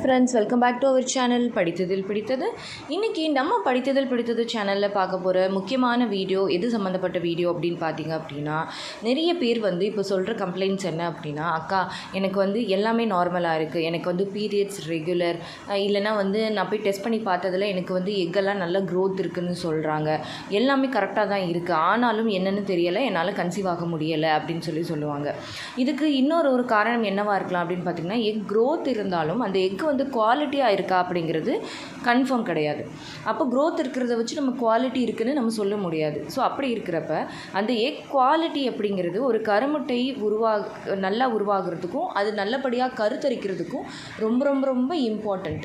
Friends welcome back to our channel படித்ததில் பிடித்தது இன்றைக்கி நம்ம படித்ததில் பிடித்தது சேனலில் பார்க்க போகிற முக்கியமான வீடியோ எது சம்மந்தப்பட்ட வீடியோ அப்படின்னு பார்த்தீங்க அப்படின்னா நிறைய பேர் வந்து இப்போ சொல்கிற கம்ப்ளைண்ட்ஸ் என்ன அப்படின்னா அக்கா எனக்கு வந்து எல்லாமே நார்மலாக இருக்குது எனக்கு வந்து பீரியட்ஸ் ரெகுலர் இல்லைனா வந்து நான் போய் டெஸ்ட் பண்ணி பார்த்ததில் எனக்கு வந்து எக்கெல்லாம் நல்ல க்ரோத் இருக்குதுன்னு சொல்கிறாங்க எல்லாமே கரெக்டாக தான் இருக்குது ஆனாலும் என்னென்னு தெரியலை. என்னால் கன்சீவ் ஆக முடியலை அப்படின்னு சொல்லி சொல்லுவாங்க. இதுக்கு இன்னொரு ஒரு காரணம் என்னவாக இருக்கலாம் அப்படின்னு பார்த்தீங்கன்னா எக் க்ரோத் இருந்தாலும் அந்த எக் வந்து குவாலிட்டியாக இருக்கா அப்படிங்கிறது கன்ஃபார்ம் கிடையாது. அப்போ க்ரோத் இருக்கிறத வச்சு நம்ம குவாலிட்டி இருக்குதுன்னு நம்ம சொல்ல முடியாது. ஸோ அப்படி இருக்கிறப்ப அந்த எக் குவாலிட்டி அப்படிங்கிறது ஒரு கருமுட்டை உருவாக நல்லா உருவாகிறதுக்கும் அது நல்லபடியாக கருத்தரிக்கிறதுக்கும் ரொம்ப ரொம்ப ரொம்ப இம்பார்ட்டண்ட்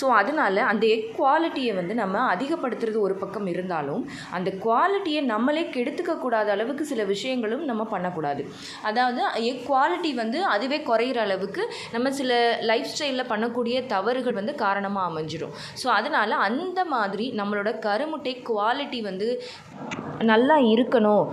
ஸோ அதனால் அந்த எக் குவாலிட்டியை வந்து நம்ம அதிகப்படுத்துறது ஒரு பக்கம் இருந்தாலும் அந்த குவாலிட்டியை நம்மளே கெடுத்துக்க கூடாத அளவுக்கு சில விஷயங்களும் நம்ம பண்ணக்கூடாது. அதாவது எக் குவாலிட்டி வந்து அதுவே குறையிற அளவுக்கு நம்ம சில லைஃப் ஸ்டைலில் பண்ணக்கூடிய தவறுகள் வந்து காரணமாக அமைஞ்சிடும் ஸோ அதனால் அந்த மாதிரி நம்மளோட கருமுட்டை குவாலிட்டி வந்து நல்லா இருக்கணும்.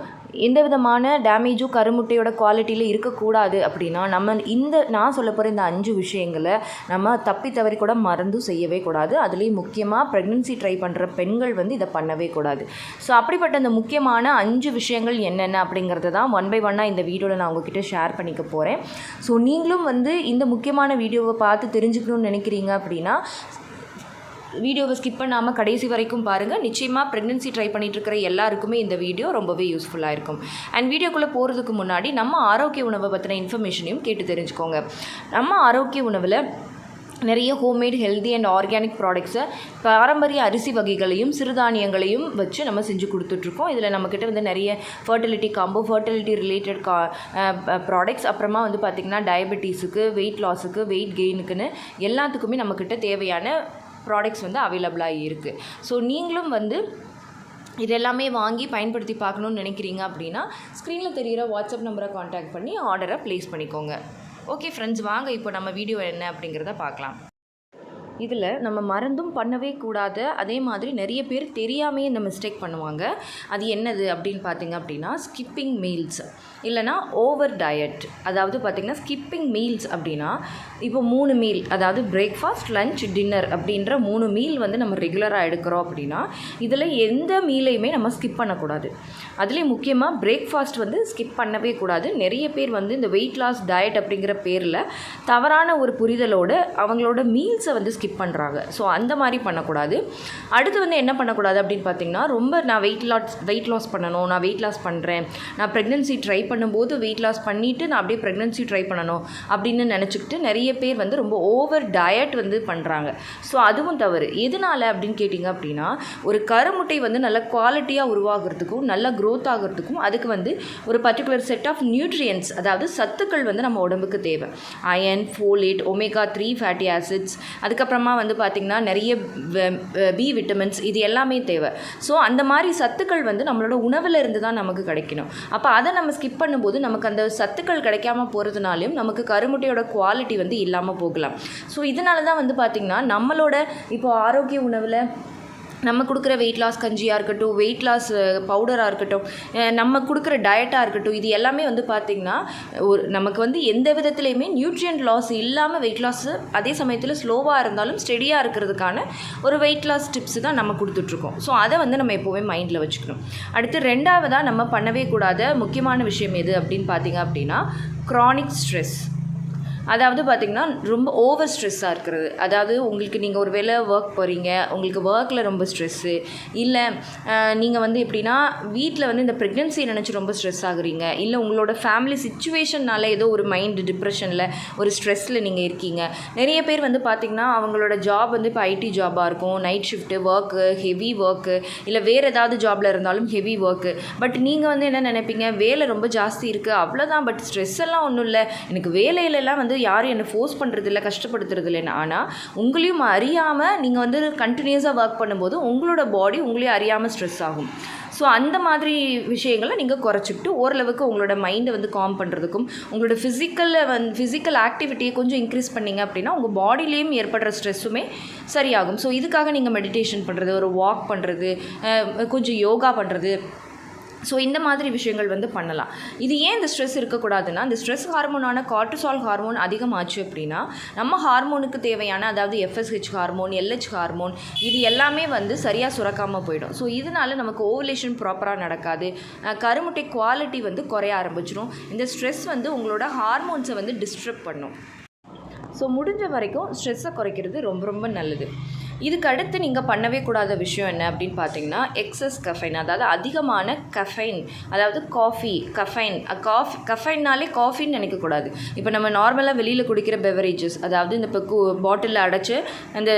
எந்த விதமான டேமேஜும் கருமுட்டையோட குவாலிட்டியில் இருக்கக்கூடாது அப்படின்னா நம்ம இந்த நான் சொல்ல போகிற இந்த அஞ்சு விஷயங்களை நம்ம தப்பி தவறி கூட மறந்தும் செய்யவே கூடாது. அதுலேயும் முக்கியமாக ப்ரெக்னென்சி ட்ரை பண்ணுற பெண்கள் வந்து இதை பண்ணவே கூடாது. ஸோ அப்படிப்பட்ட அந்த முக்கியமான அஞ்சு விஷயங்கள் என்னென்ன அப்படிங்கிறத தான் ஒன் பை ஒன்னாக இந்த வீடியோவில் நான் உங்ககிட்ட ஷேர் பண்ணிக்க போகிறேன் ஸோ நீங்களும் வந்து இந்த முக்கியமான வீடியோவை பார்த்து தெரிஞ்சுக்கணும்னு நினைக்கிறீங்க அப்படின்னா வீடியோவை ஸ்கிப் பண்ணாமல் கடைசி வரைக்கும் பாருங்கள் நிச்சயமாக ப்ரெக்னென்சி ட்ரை பண்ணிட்டு இருக்கிற எல்லாருக்குமே இந்த வீடியோ ரொம்பவே யூஸ்ஃபுல்லாக இருக்கும். அண்ட் வீடியோக்குள்ளே போகிறதுக்கு முன்னாடி நம்ம ஆரோக்கிய உணவை பற்றின இன்ஃபர்மேஷனையும் கேட்டு தெரிஞ்சுக்கோங்க. நம்ம ஆரோக்கிய உணவில் நிறைய ஹோம்மேட் ஹெல்தி அண்ட் ஆர்கானிக் ப்ராடக்ட்ஸை பாரம்பரிய அரிசி வகைகளையும் சிறுதானியங்களையும் வச்சு நம்ம செஞ்சு கொடுத்துட்ருக்கோம் இதில் நம்மக்கிட்ட வந்து நிறைய ஃபர்டிலிட்டி காம்போ ஃபர்டிலிட்டி ரிலேட்டட் கா ப்ராடக்ட்ஸ் அப்புறமா வந்து பார்த்திங்கன்னா டயபெட்டிஸுக்கு வெயிட் லாஸுக்கு வெயிட் கெயினுக்குன்னு எல்லாத்துக்குமே நம்மக்கிட்ட தேவையான ப்ராடக்ட்ஸ் வந்து அவைலபிளாக இருக்குது ஸோ நீங்களும் வந்து இது எல்லாமே வாங்கி பயன்படுத்தி பார்க்கணுன்னு நினைக்கிறீங்க அப்படின்னா ஸ்க்ரீனில் தெரிகிற வாட்ஸ்அப் நம்பரை காண்டாக்ட் பண்ணி ஆர்டரை ப்ளேஸ் பண்ணிக்கோங்க. ஓகே ஃப்ரெண்ட்ஸ் வாங்க இப்போ நம்ம வீடியோ என்ன அப்படிங்கிறத பார்க்கலாம். இதில் நம்ம மறந்தும் பண்ணவே கூடாது. அதே மாதிரி நிறைய பேர் தெரியாமையே இந்த மிஸ்டேக் பண்ணுவாங்க. அது என்னது அப்படின்னு பார்த்தீங்க அப்படின்னா ஸ்கிப்பிங் மீல்ஸ் இல்லைனா ஓவர் டயட் அதாவது பார்த்திங்கன்னா ஸ்கிப்பிங் மீல்ஸ் அப்படின்னா இப்போ மூணு மீல் அதாவது பிரேக்ஃபாஸ்ட் லஞ்ச் டின்னர் அப்படின்ற மூணு மீல் வந்து நம்ம ரெகுலராக எடுக்கிறோம் அப்படின்னா இதில் எந்த மீலையுமே நம்ம ஸ்கிப் பண்ணக்கூடாது. அதுலேயும் முக்கியமாக பிரேக்ஃபாஸ்ட் வந்து ஸ்கிப் பண்ணவே கூடாது. நிறைய பேர் வந்து இந்த வெயிட் லாஸ் டயட் அப்படிங்கிற பேரில் தவறான ஒரு புரிதலோடு அவங்களோட மீல்ஸை வந்து ஸ்கிப் பண்ணுறாங்க ஸோ அந்த மாதிரி பண்ணக்கூடாது. அடுத்து வந்து என்ன பண்ணக்கூடாது அப்படின்னு பார்த்தீங்கன்னா ரொம்ப நான் வெயிட் லாஸ் வெயிட் லாஸ் பண்ணணும் நான் வெயிட் லாஸ் பண்ணுறேன் நான் ப்ரெக்னென்சி ட்ரை பண்ணும்போது வெயிட் லாஸ் பண்ணிவிட்டு நான் அப்படியே ப்ரெக்னென்சி ட்ரை பண்ணணும் அப்படின்னு நினச்சிக்கிட்டு நிறைய பேர் வந்து ரொம்ப ஓவர் டயட் வந்து பண்ணுறாங்க ஸோ அதுவும் தவறு. எதனால் அப்படின்னு கேட்டிங்க அப்படின்னா ஒரு கருமுட்டை வந்து நல்ல குவாலிட்டியாக உருவாகிறதுக்கும் நல்ல க்ரோத் ஆகிறதுக்கும் அதுக்கு வந்து ஒரு பர்டிகுலர் செட் ஆஃப் நியூட்ரியன்ஸ் அதாவது சத்துக்கள் வந்து நம்ம உடம்புக்கு தேவை. Iron folate omega three fatty acids அதுக்கப்புறம் வந்து பார்த்திங்கன்னா நிறைய பி விட்டமின்ஸ் இது எல்லாமே தேவை. ஸோ அந்த மாதிரி சத்துக்கள் வந்து நம்மளோட உணவில் இருந்து தான் நமக்கு கிடைக்கணும். அப்போ அதை நம்ம ஸ்கிப் பண்ணும்போது நமக்கு அந்த சத்துக்கள் கிடைக்காம போகிறதுனாலையும் நமக்கு கருமுட்டையோட குவாலிட்டி வந்து இல்லாமல் போகலாம். ஸோ இதனால தான் வந்து பார்த்திங்கன்னா நம்மளோட இப்போ ஆரோக்கிய உணவில் நம்ம கொடுக்குற வெயிட் லாஸ் கஞ்சியாக இருக்கட்டும் வெயிட் லாஸ் பவுடராக இருக்கட்டும் நம்ம கொடுக்குற டயட்டாக இருக்கட்டும் இது எல்லாமே வந்து பார்த்திங்கன்னா ஒரு நமக்கு வந்து எந்த விதத்துலையுமே நியூட்ரியன்ட் லாஸ் இல்லாமல் வெயிட் லாஸ் அதே சமயத்தில் ஸ்லோவாக இருந்தாலும் ஸ்டெடியாக இருக்கிறதுக்கான ஒரு வெயிட் லாஸ் டிப்ஸு தான் நம்ம கொடுத்துட்ருக்கோம். ஸோ அதை வந்து நம்ம எப்போவுமே மைண்டில் வச்சுக்கணும். அடுத்து ரெண்டாவதாக நம்ம பண்ணவே கூடாத முக்கியமான விஷயம் எது அப்படின்னு பார்த்தீங்க அப்படின்னா க்ரானிக் ஸ்ட்ரெஸ் அதாவது பார்த்திங்கன்னா ரொம்ப ஓவர் ஸ்ட்ரெஸ்ஸாக இருக்கிறது. அதாவது உங்களுக்கு நீங்கள் ஒரு வேலை ஒர்க் போகிறீங்க உங்களுக்கு ஒர்க்கில் ரொம்ப ஸ்ட்ரெஸ்ஸு இல்லை நீங்கள் வந்து எப்படின்னா வீட்டில் வந்து இந்த ப்ரெக்னென்சி நினச்சி ரொம்ப ஸ்ட்ரெஸ் ஆகுறீங்க இல்லை உங்களோட ஃபேமிலி சுச்சுவேஷன்னால ஏதோ ஒரு மைண்டு டிப்ரெஷனில் ஒரு ஸ்ட்ரெஸ்ஸில் நீங்கள் இருக்கீங்க. நிறைய பேர் வந்து பார்த்திங்கன்னா அவங்களோட ஜாப் வந்து இப்போ ஐடி ஜாபாக இருக்கும் night shift work heavy work இல்லை வேறு ஏதாவது ஜாபில் இருந்தாலும் ஹெவி ஒர்க்கு பட் நீங்கள் வந்து என்ன நினைப்பீங்க வேலை ரொம்ப ஜாஸ்தி இருக்குது அவ்வளோதான் பட் ஸ்ட்ரெஸ் எல்லாம் ஒன்றும் இல்லை எனக்கு வேலையிலலாம் வந்து வந்து யாரும் என்னை ஃபோர்ஸ் பண்ணுறதில்ல கஷ்டப்படுத்துறதில்லைன்னு ஆனால் உங்களையும் அறியாமல் நீங்கள் வந்து கண்டினியூஸாக ஒர்க் பண்ணும்போது உங்களோட பாடி உங்களையும் அறியாமல் ஸ்ட்ரெஸ் ஆகும். ஸோ அந்த மாதிரி விஷயங்களை நீங்கள் குறைச்சிக்கிட்டு ஓரளவுக்கு உங்களோட மைண்டை வந்து காம் பண்ணுறதுக்கும் உங்களோட ஃபிசிக்கலில் வந்து ஃபிசிக்கல் ஆக்டிவிட்டியை கொஞ்சம் இன்க்ரீஸ் பண்ணிங்க அப்படின்னா உங்கள் பாடியிலையும் ஏற்படுற ஸ்ட்ரெஸ்ஸுமே சரியாகும். ஸோ இதுக்காக நீங்கள் மெடிடேஷன் பண்ணுறது ஒரு வாக் பண்ணுறது கொஞ்சம் யோகா பண்ணுறது ஸோ இந்த மாதிரி விஷயங்கள் வந்து பண்ணலாம். இது ஏன் இந்த ஸ்ட்ரெஸ் இருக்கக்கூடாதுன்னா இந்த ஸ்ட்ரெஸ் ஹார்மோனான கார்டிசால் ஹார்மோன் அதிகமாச்சு அப்படின்னா நம்ம ஹார்மோனுக்கு தேவையான அதாவது எஃப்எஸ்ஹெச் ஹார்மோன் எல்ஹெச் ஹார்மோன் இது எல்லாமே வந்து சரியாக சுரக்காமல் போயிடும். ஸோ இதனால நமக்கு ஓவலேஷன் ப்ராப்பராக நடக்காது. கருமுட்டை குவாலிட்டி வந்து குறைய ஆரம்பிச்சிடும் இந்த ஸ்ட்ரெஸ் வந்து உங்களோட ஹார்மோன்ஸை வந்து டிஸ்டர்ப் பண்ணும். ஸோ முடிஞ்ச வரைக்கும் ஸ்ட்ரெஸ்ஸை குறைக்கிறது ரொம்ப ரொம்ப நல்லது. இதுக்கு அடுத்து நீங்கள் பண்ணவே கூடாத விஷயம் என்ன அப்படின்னு பார்த்தீங்கன்னா எக்ஸஸ் கஃபைன் அதாவது அதிகமான கஃபைன் அதாவது காஃபி கஃபைன் காஃபி கஃபைன்னாலே காஃபின்னு நினைக்கக்கூடாது. இப்போ நம்ம நார்மலாக வெளியில் குடிக்கிற பெவரேஜஸ் அதாவது இந்த இப்போ பாட்டிலில் அடைச்சி அந்த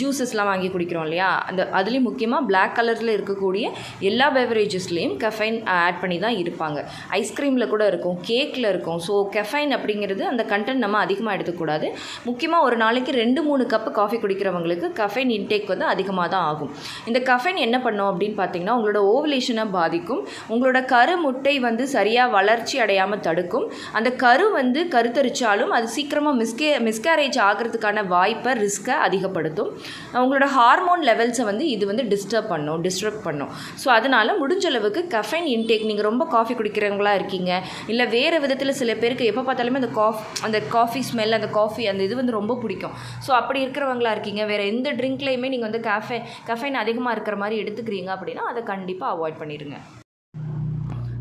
ஜூஸஸ்லாம் வாங்கி குடிக்கிறோம் இல்லையா? அந்த அதுலேயும் முக்கியமாக பிளாக் கலரில் இருக்கக்கூடிய எல்லா பெவரேஜஸ்லேயும் கஃபைன் ஆட் பண்ணி தான் இருப்பாங்க. ஐஸ்கிரீமில் கூட இருக்கும் கேக்கில் இருக்கும். ஸோ கெஃபைன் அப்படிங்கிறது அந்த கண்டென்ட் நம்ம அதிகமாக எடுத்துக்கூடாது முக்கியமாக ஒரு நாளைக்கு ரெண்டு மூணு கப்பு காஃபி குடிக்கிறவங்களுக்கு கஃபைன் இன்டேக் வந்து அதிகமாக தான் ஆகும். இந்த கஃபைன் என்ன பண்ணும் அப்படின்னு பார்த்தீங்கன்னா உங்களோட ஓவலேஷனை பாதிக்கும். உங்களோட கரு முட்டை வந்து சரியாக வளர்ச்சி அடையாமல் தடுக்கும். அந்த கரு வந்து கருத்தரிச்சாலும் அது சீக்கிரமாக மிஸ்கே மிஸ்கேரேஜ் ஆகிறதுக்கான வாய்ப்பை ரிஸ்க்கை அதிகப்படுத்தும். உங்களோட ஹார்மோன் லெவல்ஸை வந்து இது வந்து டிஸ்டர்ப் பண்ணும் டிஸ்டர்ப் பண்ணும். ஸோ அதனால் முடிஞ்ச அளவுக்கு கஃபைன் இன்டேக் நீங்கள் ரொம்ப காஃபி குடிக்கிறவங்களா இருக்கீங்க இல்லை வேறு விதத்தில் சில பேருக்கு எப்போ பார்த்தாலுமே அந்த காஃப் அந்த காஃபி ஸ்மெல் அந்த காஃபி அந்த இது வந்து ரொம்ப பிடிக்கும். ஸோ அப்படி இருக்கிறவங்களா இருக்கீங்க வேறு எந்த ட்ரிங்க்லேயுமே நீங்கள் வந்து கஃபே கஃபைன் அதிகமாக இருக்கிற மாதிரி எடுத்துக்கிறீங்க அப்படின்னா அதை கண்டிப்பாக அவாய்ட் பண்ணிடுங்க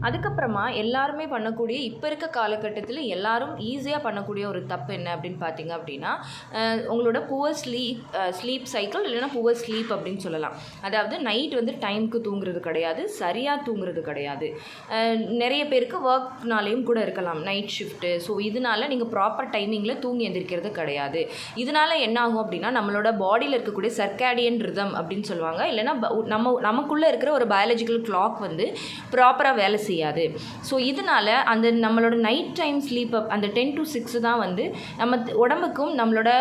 அதுக்கப்புறமா எல்லாருமே பண்ணக்கூடிய இப்போ இருக்க காலகட்டத்தில் எல்லாரும் ஈஸியாக பண்ணக்கூடிய ஒரு தப்பு என்ன அப்படின்னு பார்த்தீங்க அப்படின்னா உங்களோட புவர் ஸ்லீப் ஸ்லீப் சைக்கிள் இல்லைன்னா புவர் ஸ்லீப் அப்படின்னு சொல்லலாம். அதாவது நைட் வந்து டைமுக்கு தூங்குறது கிடையாது சரியாக தூங்குறது கிடையாது. நிறைய பேருக்கு ஒர்க்னாலேயும் கூட இருக்கலாம் நைட் ஷிஃப்ட்டு ஸோ இதனால நீங்கள் ப்ராப்பர் டைமிங்கில் தூங்கி எந்திரிக்கிறது கிடையாது. இதனால என்ன ஆகும் அப்படின்னா நம்மளோட பாடியில் இருக்கக்கூடிய சர்க்காடியன் ரிதம் அப்படின்னு சொல்லுவாங்க. இல்லைன்னா நம்ம நமக்குள்ளே இருக்கிற ஒரு பயாலஜிக்கல் கிளாக் வந்து ப்ராப்பராக வேலை செய்யாது. ஸோ இதனால அந்த நம்மளோட நைட் டைம் ஸ்லீப் அப் அந்த டென் டு சிக்ஸ் தான் வந்து நம்ம உடம்புக்கும் நம்மளோட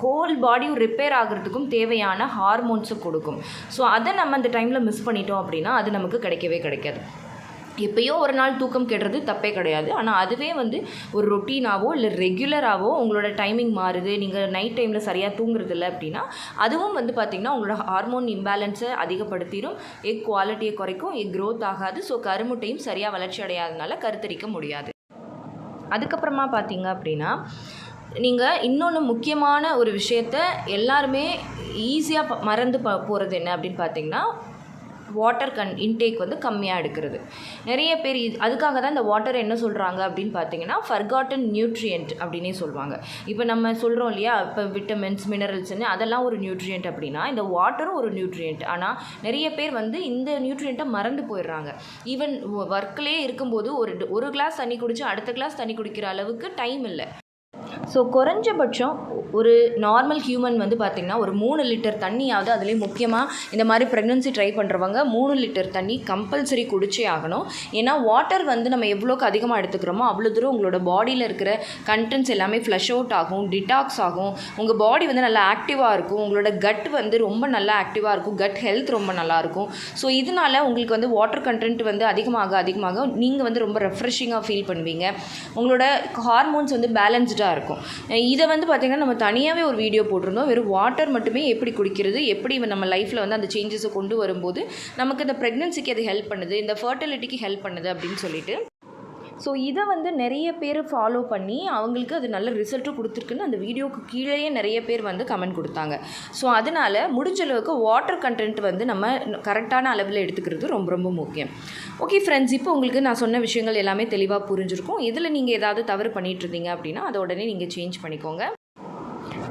ஹோல் பாடியும் ரிப்பேர் ஆகிறதுக்கும் தேவையான ஹார்மோன்ஸை கொடுக்கும். ஸோ அதை நம்ம அந்த டைமில் மிஸ் பண்ணிட்டோம் அப்படின்னா அது நமக்கு கிடைக்கவே கிடைக்காது. எப்பயோ ஒரு நாள் தூக்கம் கெடுறது தப்பே கிடையாது. ஆனால் அதுவே வந்து ஒரு ரொட்டீனாவோ இல்லை ரெகுலராகவோ உங்களோட டைமிங் மாறுது. நீங்கள் நைட் டைமில் சரியாக தூங்குறது இல்லை அப்படின்னா அதுவும் வந்து பார்த்திங்கன்னா உங்களோட ஹார்மோன் இம்பேலன்ஸை அதிகப்படுத்திடும் எக் குவாலிட்டியை குறைக்கும் எக் க்ரோத் ஆகாது. ஸோ கருமுட்டையும் சரியாக வளர்ச்சி அடையாதனால கருத்தரிக்க முடியாது. அதுக்கப்புறமா பார்த்தீங்க அப்படின்னா நீங்கள் இன்னொன்று முக்கியமான ஒரு விஷயத்த எல்லாருமே ஈஸியாக மறந்து ப போகிறது என்ன அப்படின்னு பார்த்தீங்கன்னா வாட்டர் கன் இன்டேக் வந்து கம்மியாக எடுக்கிறது. நிறைய பேர் இது அதுக்காக தான் இந்த வாட்டர் என்ன சொல்கிறாங்க அப்படின்னு பார்த்தீங்கன்னா ஃபர்காட்டன் நியூட்ரியன்ட் அப்படின்னே சொல்லுவாங்க இப்போ நம்ம சொல்கிறோம் இல்லையா இப்போ விட்டமின்ஸ் மினரல்ஸ்னு அதெல்லாம் ஒரு நியூட்ரியன்ட் அப்படின்னா இந்த வாட்டரும் ஒரு நியூட்ரியன்ட் ஆனால் நிறைய பேர் வந்து இந்த நியூட்ரியண்ட்டை மறந்து போயிடுறாங்க. ஈவன் ஒர்க்லேயே இருக்கும்போது ஒரு ஒரு கிளாஸ் தண்ணி குடிச்சு அடுத்த கிளாஸ் தண்ணி குடிக்கிற அளவுக்கு டைம் இல்லை. ஸோ குறைஞ்சபட்சம் ஒரு நார்மல் ஹியூமன் வந்து பார்த்திங்கன்னா ஒரு மூணு லிட்டர் தண்ணியாவது அதுலேயும் முக்கியமாக இந்த மாதிரி ப்ரெக்னன்சி ட்ரை பண்ணுறவங்க மூணு லிட்டர் தண்ணி கம்பல்சரி குடிச்சே ஆகணும். ஏன்னா வாட்டர் வந்து நம்ம எவ்வளோக்கு அதிகமாக எடுத்துக்கிறோமோ அவ்வளோ தூரம் உங்களோட பாடியில் இருக்கிற கண்டென்ட்ஸ் எல்லாமே ஃப்ளஷ் அவுட் ஆகும் டிடாக்ஸ் ஆகும். உங்கள் பாடி வந்து நல்லா ஆக்டிவாக இருக்கும். உங்களோட கட் வந்து ரொம்ப நல்லா ஆக்டிவாக இருக்கும். கட் ஹெல்த் ரொம்ப நல்லாயிருக்கும் ஸோ இதனால உங்களுக்கு வந்து வாட்டர் கண்டென்ட் வந்து அதிகமாக அதிகமாக நீங்கள் வந்து ரொம்ப ரெஃப்ரெஷிங்காக ஃபீல் பண்ணுவீங்க. உங்களோட ஹார்மோன்ஸ் வந்து பேலன்ஸ்டாக இருக்கும். இதை வந்து பார்த்திங்கன்னா நம்ம தனியாகவே ஒரு வீடியோ போட்டிருந்தோம். வெறும் வாட்டர் மட்டுமே எப்படி குடிக்கிறது எப்படி நம்ம லைஃப்பில் வந்து அந்த சேஞ்சஸை கொண்டு வரும்போது நமக்கு இந்த ப்ரெக்னன்சிக்கு அது ஹெல்ப் பண்ணுது இந்த ஃபர்டிலிட்டிக்கு ஹெல்ப் பண்ணுது அப்படின்னு சொல்லிட்டு. ஸோ இதை வந்து நிறைய பேர் ஃபாலோ பண்ணி அவங்களுக்கு அது நல்ல ரிசல்ட்டும் கொடுத்துருக்குன்னு அந்த வீடியோக்கு கீழேயே நிறைய பேர் வந்து கமெண்ட் கொடுத்தாங்க. ஸோ அதனால் முடிஞ்ச அளவுக்கு வாட்டர் கண்டென்ட் வந்து நம்ம கரெக்டான அளவில் எடுத்துக்கிறது ரொம்ப ரொம்ப முக்கியம். ஓகே ஃப்ரெண்ட்ஸ் இப்போ உங்களுக்கு நான் சொன்ன விஷயங்கள் எல்லாமே தெளிவாக புரிஞ்சிருக்கும். இதில் நீங்கள் ஏதாவது தவறு பண்ணிட்டு இருந்தீங்க அப்படின்னா அதை உடனே நீங்கள் சேஞ்ச் பண்ணிக்கோங்க.